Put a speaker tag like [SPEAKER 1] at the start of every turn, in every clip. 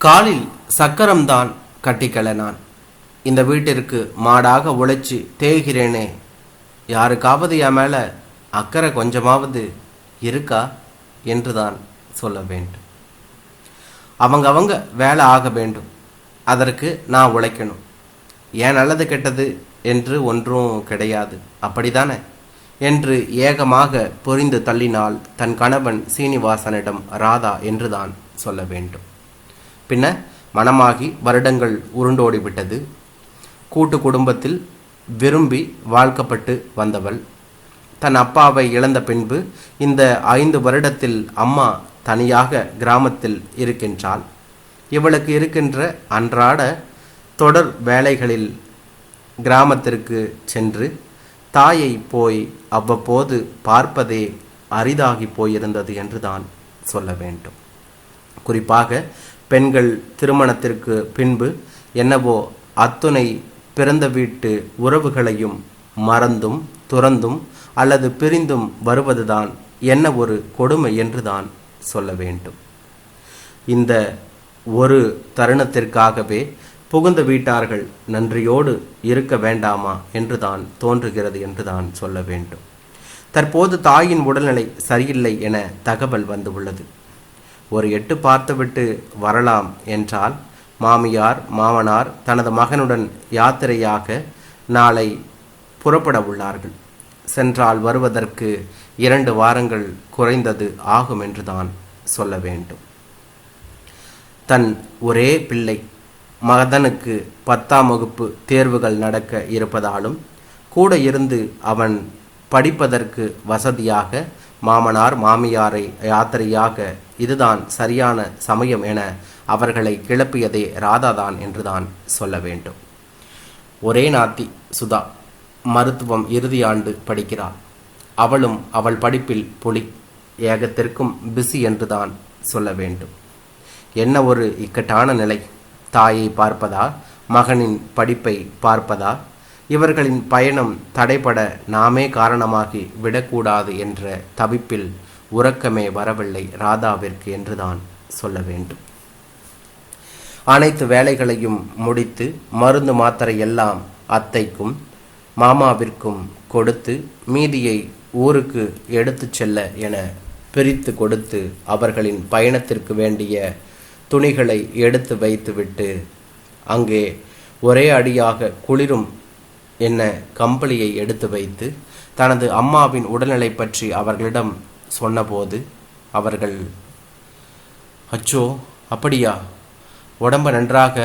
[SPEAKER 1] காலில் சக்கரம்தான் கட்டிக்கல நான் இந்த வீட்டிற்கு மாடாக உழைச்சி தேய்கிறேனே. யாருக்காவது என் மேலே அக்கறை கொஞ்சமாவது இருக்கா? என்றுதான் சொல்ல வேண்டும். அவங்க அவங்க வேலை ஆக வேண்டும். அதற்கு நான் உழைக்கணும். ஏன் நல்லது கெட்டது என்று ஒன்றும் கிடையாது. அப்படிதானே? என்று ஏகமாக புரிந்து தள்ளினால் தன் கணவன் சீனிவாசனிடம் ராதா என்றுதான் சொல்ல வேண்டும். பின்ன மனமாகி வருடங்கள் உருண்டோடிவிட்டது. கூட்டு குடும்பத்தில் விரும்பி வாழ்க்கப்பட்டு வந்தவள். தன் அப்பாவை இழந்த பின்பு இந்த ஐந்து வருடத்தில் அம்மா தனியாக கிராமத்தில் இருக்கின்றாள். இவளுக்கு இருக்கின்ற அன்றாட தொடர் வேலைகளில் கிராமத்திற்கு சென்று தாயை போய் அவ்வப்போது பார்ப்பதே அரிதாகி போயிருந்தது என்றுதான் சொல்ல வேண்டும். குறிப்பாக பெண்கள் திருமணத்திற்கு பின்பு என்னவோ அத்துணை பிறந்த வீட்டு உறவுகளையும் மறந்தும் துறந்தும் அல்லது பிரிந்தும் வருவதுதான் என்ன ஒரு கொடுமை என்றுதான் சொல்ல வேண்டும். இந்த ஒரு தருணத்திற்காகவே புகுந்த வீட்டார்கள் நன்றியோடு இருக்க வேண்டாமா என்றுதான் தோன்றுகிறது என்றுதான் சொல்ல வேண்டும். தற்போது தாயின் உடல்நிலை சரியில்லை என தகவல் வந்து உள்ளது ஒரு எட்டு பார்த்துவிட்டு வரலாம் என்றால் மாமியார் மாமனார் தனது மகனுடன் யாத்திரையாக நாளை புறப்பட உள்ளார்கள். சென்றால் வருவதற்கு இரண்டு வாரங்கள் குறைந்தது ஆகும் என்றுதான் சொல்ல வேண்டும். தன் ஒரே பிள்ளை மகதனுக்கு பத்தாம் வகுப்பு தேர்வுகள் நடக்க இருப்பதாலும் கூட இருந்து அவன் படிப்பதற்கு வசதியாக மாமனார் மாமியாரை யாத்திரையாக இதுதான் சரியான சமயம் என அவர்களை கிளப்பியதே ராதாதான் என்றுதான் சொல்ல வேண்டும். ஒரே நாத்தி சுதா மருத்துவம் இறுதி ஆண்டு படிக்கிறாள். அவளும் அவள் படிப்பில் புலி ஏகத்திற்கும் பிஸி என்றுதான் சொல்ல வேண்டும். என்ன ஒரு இக்கட்டான நிலை? தாயை பார்ப்பதா? மகனின் படிப்பை பார்ப்பதா? இவர்களின் பயணம் தடைபட நாமே காரணமாகி விடக்கூடாது என்ற தவிப்பில் உறக்கமே வரவில்லை ராதாவிற்கு என்றுதான் சொல்ல வேண்டும். அனைத்து வேலைகளையும் முடித்து மருந்து மாத்திரை எல்லாம் அத்தைக்கும் மாமாவிற்கும் கொடுத்து மீதியை ஊருக்கு எடுத்து செல்ல என பிரித்து கொடுத்து அவர்களின் பயணத்திற்கு வேண்டிய துணிகளை எடுத்து வைத்துவிட்டு அங்கே ஒரே அடியாக குளிரும் என்ன கம்பளியை எடுத்து வைத்து தனது அம்மாவின் உடல்நிலை பற்றி அவர்களிடம் சொன்னபோது அவர்கள் அச்சோ அப்படியா? உடம்ப நன்றாக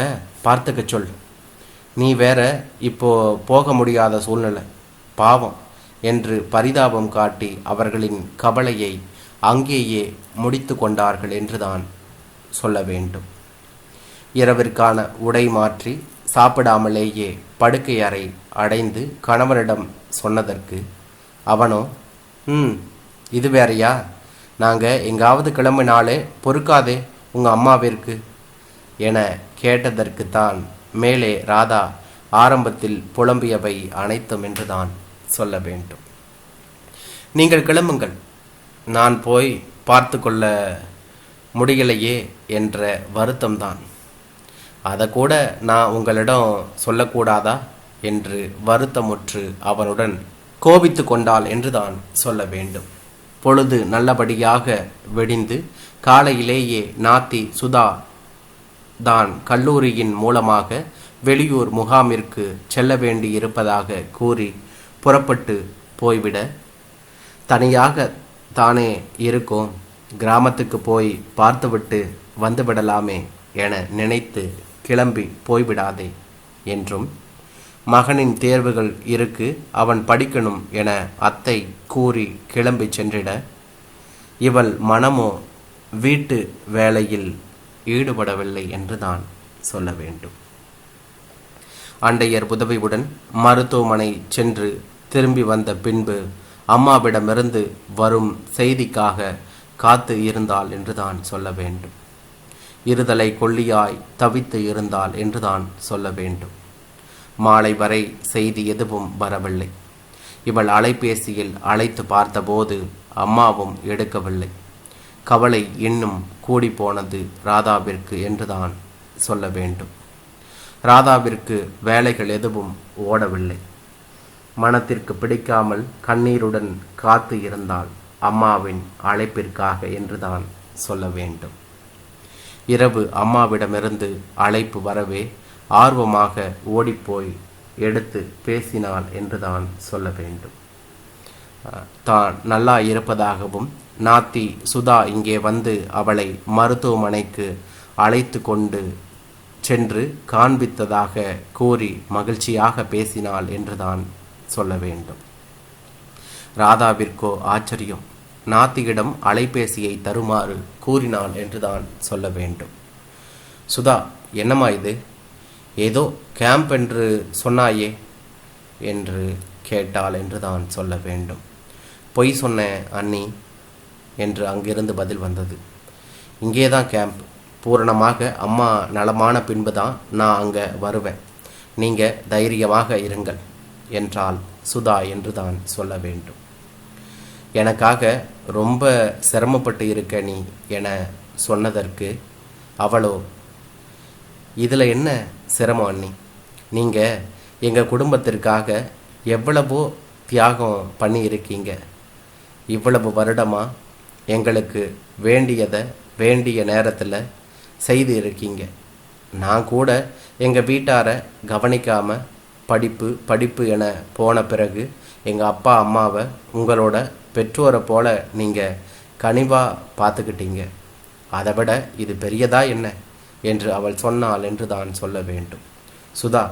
[SPEAKER 1] பார்த்துக்க சொல். நீ வேற இப்போ போக முடியாத சூழ்நிலை. பாவம் என்று பரிதாபம் காட்டி அவர்களின் கவலையை அங்கேயே முடித்து கொண்டார்கள் என்றுதான் சொல்ல வேண்டும். இரவிற்கான உடை மாற்றி சாப்பிடாமலேயே படுக்கை அறை அடைந்து கணவனிடம் சொன்னதற்கு அவனோ ம் இது வேறையா? நாங்கள் எங்காவது கிளம்பினாலே பொறுக்காதே உங்கள் அம்மாவிற்கு. என கேட்டதற்குத்தான் மேலே ராதா ஆரம்பத்தில் புலம்பியவை அனைத்தும் என்றுதான் சொல்ல வேண்டும். நீங்கள் கிளம்புங்கள். நான் போய் பார்த்து கொள்ள முடியலையே என்ற வருத்தம்தான். அதை கூட நான் உங்களிடம் சொல்லக்கூடாதா? என்று வருத்தமுற்று அவனுடன் கோபித்து கொண்டாள் என்றுதான் சொல்ல வேண்டும். பொழுது நல்லபடியாக வெடிந்து காலையிலேயே நாத்தி சுதா தான் கல்லூரியின் மூலமாக வெளியூர் முகாமிற்கு செல்ல வேண்டி இருப்பதாக கூறி புறப்பட்டு போய்விட தனியாக தானே இருக்கும் கிராமத்துக்கு போய் பார்த்துவிட்டு வந்துவிடலாமே என நினைத்து கிளம்பி போய்விடாதே என்றும் மகனின் தேர்வுகள் இருக்கு அவன் படிக்கணும் என அத்தை கூறி கிளம்பி சென்றிட இவள் மனமோ வீட்டு வேலையில் ஈடுபடவில்லை என்றுதான் சொல்ல வேண்டும். அண்டையர் உதவியுடன் மருத்துவமனை சென்று திரும்பி வந்த பின்பு அம்மாவிடமிருந்து வரும் செய்திக்காக காத்து இருந்தாள் என்றுதான் சொல்ல வேண்டும். இருதலை கொல்லியாய் தவித்து இருந்தாள் என்றுதான் சொல்ல வேண்டும். மாலை வரை செய்தி எதுவும் வரவில்லை. இவள் அலைபேசியில் அழைத்து பார்த்தபோது அம்மாவும் எடுக்கவில்லை. கவலை இன்னும் கூடிப்போனது ராதாவிற்கு என்றுதான் சொல்ல வேண்டும். ராதாவிற்கு வேலைகள் எதுவும் ஓடவில்லை. மனத்திற்கு பிடிக்காமல் கண்ணீருடன் காத்து இருந்தால் அம்மாவின் அழைப்பிற்காக என்றுதான் சொல்ல வேண்டும். இரவு அம்மாவிடமிருந்து அழைப்பு வரவே ஆர்வமாக ஓடிப்போய் எடுத்து பேசினாள் என்றுதான் சொல்ல வேண்டும். தான் நல்லா இருப்பதாகவும் நாத்தி சுதா இங்கே வந்து அவளை மருத்துவமனைக்கு அழைத்து கொண்டு சென்று காண்பித்ததாக கூறி மகிழ்ச்சியாக பேசினாள் என்றுதான் சொல்ல வேண்டும். ராதாவிற்கோ ஆச்சரியம். நாத்தியிடம் அலைபேசியை தருமாறு கூறினாள் என்றுதான் சொல்ல வேண்டும். சுதா என்னம்மா இது? ஏதோ கேம்ப் என்று சொன்னாயே என்று கேட்டாள் என்று தான் சொல்ல வேண்டும். பொய் சொன்ன அண்ணி என்று அங்கிருந்து பதில் வந்தது. இங்கே தான் கேம்ப் பூரணமாக அம்மா நலமான பின்பு தான் நான் அங்கே வருவேன். நீங்கள் தைரியமாக இருங்கள் என்றால் சுதா என்று தான் சொல்ல வேண்டும். எனக்காக ரொம்ப சிரமப்பட்டு இருக்க நீ என சொன்னதற்கு அவளோ இதில் என்ன சிரமம் அண்ணி. நீங்கள் எங்கள் குடும்பத்திற்காக எவ்வளவோ தியாகம் பண்ணியிருக்கீங்க. இவ்வளவு வருடமாக எங்களுக்கு வேண்டியதை வேண்டிய நேரத்தில் செய்து இருக்கீங்க நான் கூட எங்கள் வீட்டாரை கவனிக்காமல் படிப்பு படிப்பு என போன பிறகு எங்கள் அப்பா அம்மாவை உங்களோட பெற்றோரை போல நீங்கள் கனிவாக பார்த்துக்கிட்டீங்க. அதை விட இது பெரியதா என்ன? என்று அவள் சொன்னாள் என்று தான் சொல்ல வேண்டும். சுதா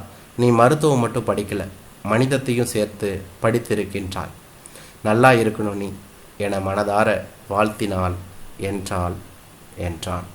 [SPEAKER 1] நீ மருத்துவம் மட்டும் படிக்கல மனிதத்தையும் சேர்த்து படித்திருக்கின்றாய். நல்லா இருக்கணும் நீ என மனதார வாழ்த்தினாள் என்றாள் என்றான்.